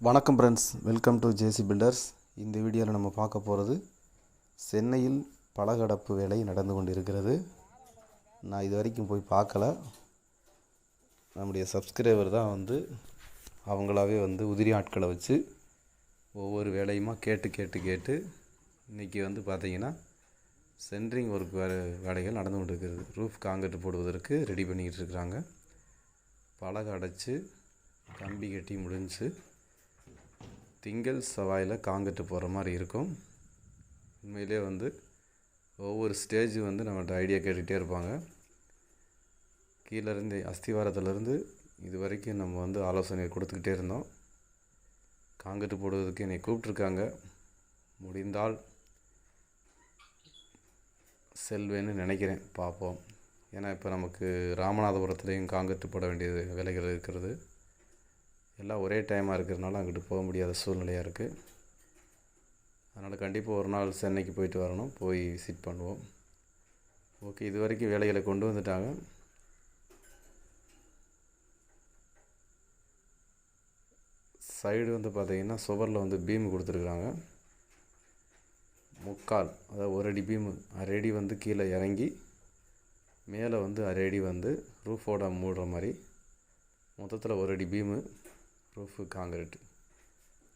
வணக்கம் friends welcome to JC builders இந்த வீடியோவில் நம்ம பார்க்க போகிறது சென்னையில் பலகடப்பு வேலை நடந்து கொண்டு இருக்கிறது நான் இது வரைக்கும் போய் பார்க்கல. நம்முடைய சப்ஸ்கிரைபர் தான் வந்து அவங்களாவே வந்து உதிரி ஆட்களை வச்சு ஒவ்வொரு வேலையுமா கேட்டு கேட்டு கேட்டு இன்றைக்கி வந்து பார்த்திங்கன்னா சென்ட்ரிங் ஒர்க் வே வேலைகள் நடந்து கொண்டு இருக்கிறது ரூஃப் காங்கிரட் போடுவதற்கு ரெடி பண்ணிக்கிட்டு இருக்கிறாங்க. பலகை அடைச்சி கம்பி கட்டி முடிஞ்சு திங்கள் செவ்வாயில் காங்கிட்டு போகிற மாதிரி இருக்கும். உண்மையிலே வந்து ஒவ்வொரு ஸ்டேஜ் வந்து நம்மகிட்ட ஐடியா கேட்டுகிட்டே இருப்பாங்க. கீழேருந்து அஸ்திவாரத்துலேருந்து இது வரைக்கும் நம்ம வந்து ஆலோசனை கொடுத்துக்கிட்டே இருந்தோம். காங்கிட்டு போடுவதற்கு என்னை கூப்பிட்ருக்காங்க முடிந்தால் செல்வேன்னு நினைக்கிறேன். பார்ப்போம். ஏன்னா இப்போ நமக்கு ராமநாதபுரத்துலேயும் காங்கிட்டு போட வேண்டியது வேலைகள் இருக்கிறது. எல்லாம் ஒரே டைமாக இருக்கிறதுனால அங்கிட்டு போக முடியாத சூழ்நிலையாக இருக்குது அதனால் கண்டிப்பாக ஒரு நாள் சென்னைக்கு போயிட்டு வரணும். போய் விசிட் பண்ணுவோம். ஓகே இது வரைக்கும் வேலைகளை கொண்டு வந்துட்டாங்க. சைடு வந்து பார்த்திங்கன்னா சுவரில் வந்து பீம் கொடுத்துருக்குறாங்க. முக்கால் அதாவது ஒரு அடி பீமு அரை அடி வந்து கீழே இறங்கி மேலே வந்து அரை அடி வந்து ரூஃபோட மூடுற மாதிரி. மொத்தத்தில் ஒரு அடி பீமு. ப்ரூஃபு காங்கிரீட்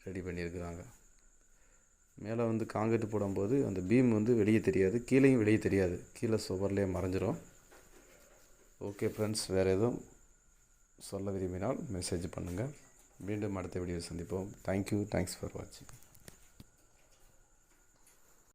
ரெடி பண்ணியிருக்கிறாங்க. மேலே வந்து காங்கிரீட் போடும்போது அந்த பீம் வந்து வெளியே தெரியாது கீழேயும் வெளியே தெரியாது. கீழே சுவர்லேயே மறைஞ்சிரும். ஓகே ஃப்ரெண்ட்ஸ் வேறு எதுவும் சொல்ல விரும்பினால் மெசேஜ் பண்ணுங்கள் மீண்டும் அடுத்த வீடியோ சந்திப்போம். தேங்க்யூ தேங்க்ஸ் ஃபார் வாட்சிங்